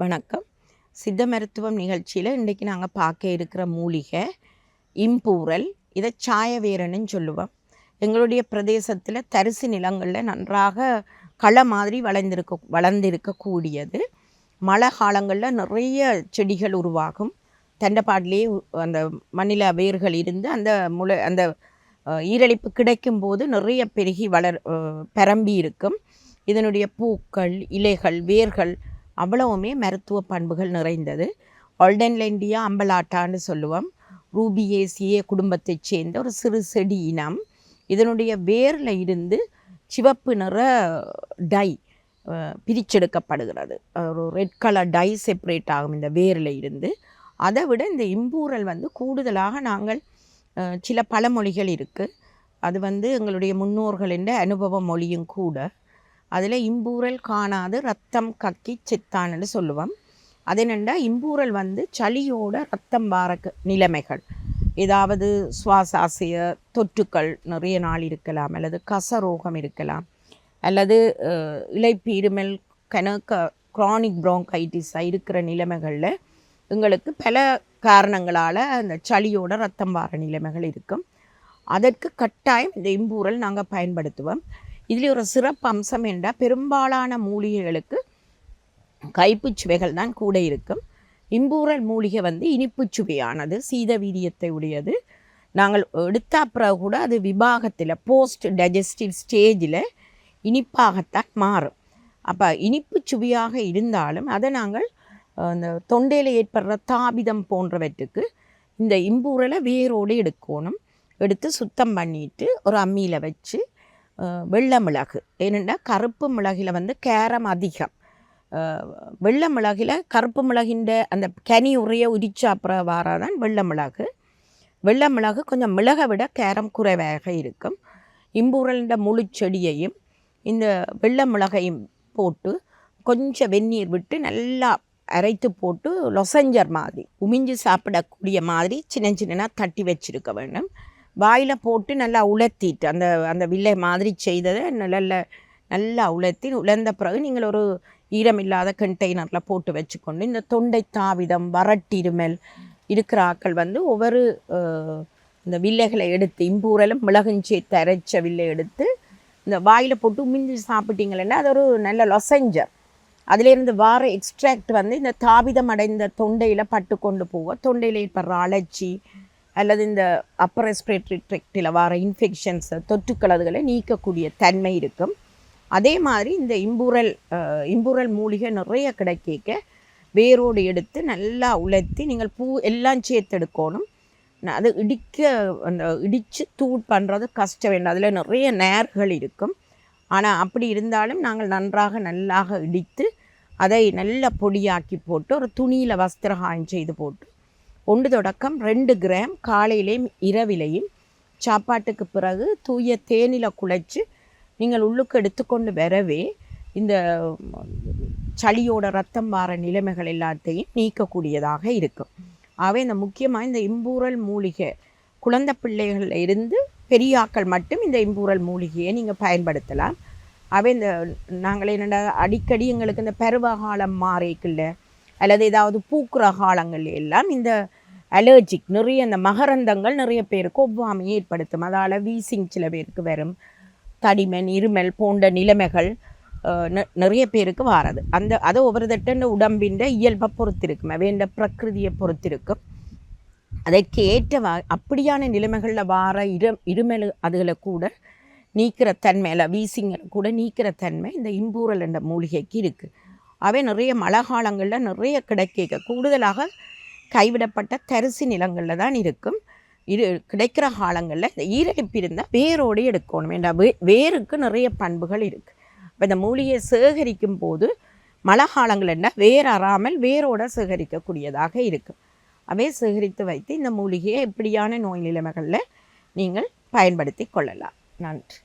வணக்கம். சித்த மருத்துவம் நிகழ்ச்சியில் இன்றைக்கி நாங்கள் பார்க்க இருக்கிற மூலிகை இம்பூரல் இதை சாயவேரன்னு சொல்லுவோம். எங்களுடைய பிரதேசத்தில் தரிசு நிலங்களில் நன்றாக களை மாதிரி வளர்ந்திருக்க வளர்ந்திருக்கக்கூடியது. மழை காலங்களில் நிறைய செடிகள் உருவாகும். தண்டைப்பாட்டிலே அந்த மண்ணில வேர்கள் இருந்து அந்த முளை அந்த ஈரழிப்பு கிடைக்கும் போது நிறைய பெருகி வளர் பரம்பி இருக்கும் இதனுடைய பூக்கள் இலைகள் வேர்கள் அவ்வளவுமே மருத்துவ பண்புகள் நிறைந்தது. ஆல்டன்லெண்டியா அம்பலாட்டான்னு சொல்லுவோம். ரூபியேசியே குடும்பத்தைச் சேர்ந்த ஒரு சிறு செடி இனம். இதனுடைய வேரில் இருந்து சிவப்பு நிற டை பிரிச்செடுக்கப்படுகிறது. ஒரு ரெட் கலர் டை செப்பரேட் ஆகும் இந்த வேரில் இருந்து. அதை விட இந்த இம்பூரல் வந்து கூடுதலாக நாங்கள் சில பழமொழிகள் இருக்குது அது வந்து எங்களுடைய முன்னோர்களின் அனுபவ மொழியும் கூட. அதில் இம்பூரல் காணாது ரத்தம் கக்கி செத்தான்னு சொல்லுவோம். அது என்னென்னா இம்பூரல் வந்து சளியோட ரத்தம் வார நிலைமைகள். ஏதாவது சுவாசாசிய தொற்றுக்கள் நிறைய நாள் இருக்கலாம் அல்லது கசரோகம் இருக்கலாம் அல்லது இலைப்பீருமல் இளைப்பு கணக்க க்ரானிக் ப்ரோங்கைட்டிஸாக இருக்கிற நிலைமைகளில் எங்களுக்கு பல காரணங்களால் அந்த சளியோட ரத்தம் வார நிலைமைகள் இருக்கும். அதற்கு கட்டாயம் இந்த இம்பூரல் நாங்கள் பயன்படுத்துவோம். இதில் ஒரு சிறப்பு அம்சம் என்றால் பெரும்பாலான மூலிகைகளுக்கு கைப்புச் சுவைகள் தான் கூட இருக்கும். இம்பூரல் மூலிகை வந்து இனிப்புச் சுவையானது சீத வீரியத்தை உடையது நாங்கள் எடுத்தா பிறகு கூட அது விபாகத்தில் போஸ்ட் டைஜஸ்டிவ் ஸ்டேஜில் இனிப்பாகத்தான் மாறும். அப்போ இனிப்பு சுவையாக இருந்தாலும் அதை நாங்கள் அந்த தொண்டையில் ஏற்படுற தாபிதம் போன்றவற்றுக்கு இந்த இம்பூரலை வேரோடு எடுக்கணும். எடுத்து சுத்தம் பண்ணிட்டு ஒரு அம்மியில் வச்சு வெள்ளை மிளகு. ஏனென்னா கருப்பு மிளகில் வந்து கேரம் அதிகம். வெள்ளை மிளகில் கருப்பு மிளகின்ற அந்த கனி உரைய உரிச்ச அப்புறம் வாராதான் வெள்ளை மிளகு. வெள்ளை மிளகு கொஞ்சம் மிளகை விட கேரம் குறைவாக இருக்கும். இம்பூரல்ன்ற முழு செடியையும் இந்த வெள்ளை மிளகையும் போட்டு கொஞ்சம் வெந்நீர் விட்டு நல்லா அரைத்து போட்டு லொசஞ்சர் மாதிரி உமிஞ்சு சாப்பிடக்கூடிய மாதிரி சின்ன சின்னனாக தட்டி வச்சிருக்க வேண்டும். வாயில் போட்டு நல்லா உலர்த்திட்டு அந்த அந்த வில்லை மாதிரி செய்ததை நல்ல நல்லா உலர்த்தி உலர்ந்த பிறகு நீங்கள் ஒரு ஈரமில்லாத கண்டெய்னரில் போட்டு வச்சுக்கொண்டு இந்த தொண்டை தாவிதம் வறட்டிருமல் இருக்கிற ஆக்கள் வந்து ஒவ்வொரு இந்த வில்லைகளை எடுத்து இம்பூரலும் மிளகும் தரைச்ச வில்லை எடுத்து இந்த வாயில் போட்டு உமிஞ்சு சாப்பிட்டீங்களன்னா அது ஒரு நல்ல லொசஞ்சர் அதிலேருந்து வார எக்ஸ்ட்ராக்ட் வந்து இந்த தாபிதம் அடைந்த தொண்டையில் பட்டு கொண்டு போக தொண்டையில் ஏற்படுற அலர்ச்சி அல்லது இந்த அப்பர் ரெஸ்பிரேட்டரி ட்ரெக்டில் வர இன்ஃபெக்ஷன்ஸ் தொற்றுக்கள் அதுகளை நீக்கக்கூடிய தன்மை இருக்கும். அதே மாதிரி இந்த இம்பூரல் இம்புரல் இம்பூரல் மூலிகை நிறைய கிடைக்க வேரோடு எடுத்து நல்லா உலர்த்தி நீங்கள் பூ எல்லாம் சேர்த்து எடுக்கணும் அது இடிக்க அந்த இடித்து தூள் பண்ணுறது கஷ்டம் வேண்டும். அதில் நிறைய நேர்கள் இருக்கும். ஆனால் அப்படி இருந்தாலும் நாங்கள் நன்றாக நல்லாக இடித்து அதை நல்ல பொடியாக்கி போட்டு ஒரு துணியில் வஸ்திரகாயம் செய்து போட்டு ஒன்று தொடக்கம் ரெண்டு கிராம் காலையிலையும் இரவிலையும். சாப்பாட்டுக்கு பிறகு தூய தேனில் குழைச்சி நீங்கள் உள்ளுக்கு எடுத்துக்கொண்டு வரவே இந்த சளியோட ரத்தம் மாற நிலைமைகள் எல்லாத்தையும் நீக்கக்கூடியதாக இருக்கும். ஆகவே இந்த முக்கியமாக இந்த இம்பூரல் மூலிகை குழந்தை பிள்ளைகளில் இருந்து பெரியாக்கள் மட்டும் இந்த இம்பூரல் மூலிகையை நீங்கள் பயன்படுத்தலாம். அவை இந்த நாங்கள் என்னடா அடிக்கடி எங்களுக்கு இந்த பருவகாலம் மாறிக்குள்ள அல்லது ஏதாவது பூக்குற காலங்கள் எல்லாம் இந்த அலர்ஜிக் நிறைய இந்த மகரந்தங்கள் நிறைய பேருக்கு ஒவ்வாமையை ஏற்படுத்தும். அதால் வீசிங் சில பேருக்கு வரும். தடிமன் இருமல் போன்ற நிலைமைகள் நெ- நிறைய பேருக்கு வாரது. அந்த அதை ஒவ்வொரு தட்ட உடம்பின் இயல்பை பொறுத்திருக்கும் வேண்ட பிரகிருதியை பொறுத்திருக்கும். அதற்கு ஏற்ற வா அப்படியான நிலைமைகளில் வார இரு இருமல் அதுகளை கூட நீக்கிற தன்மை இல்லை வீசிங்க கூட நீக்கிற தன்மை இந்த இம்பூரல் என்ற மூலிகைக்கு இருக்குது அவை நிறைய மழை காலங்களில் நிறைய கிடைக்க கூடுதலாக கைவிடப்பட்ட தரிசி நிலங்களில் தான் இருக்கும். இரு கிடைக்கிற காலங்களில் இந்த ஈரடிப்பு இருந்தால் வேரோடு எடுக்கணும். ஏண்டா வே வேருக்கு நிறைய பண்புகள் இருக்குது இப்போ இந்த மூலிகையை சேகரிக்கும் போது மழை காலங்கள்னா வேர் அறாமல் வேரோட சேகரிக்கக்கூடியதாக இருக்கும். அவை சேகரித்து வைத்து இந்த மூலிகையை இப்படியான நோய் நிலைமைகளில் நீங்கள் பயன்படுத்தி கொள்ளலாம். நன்றி.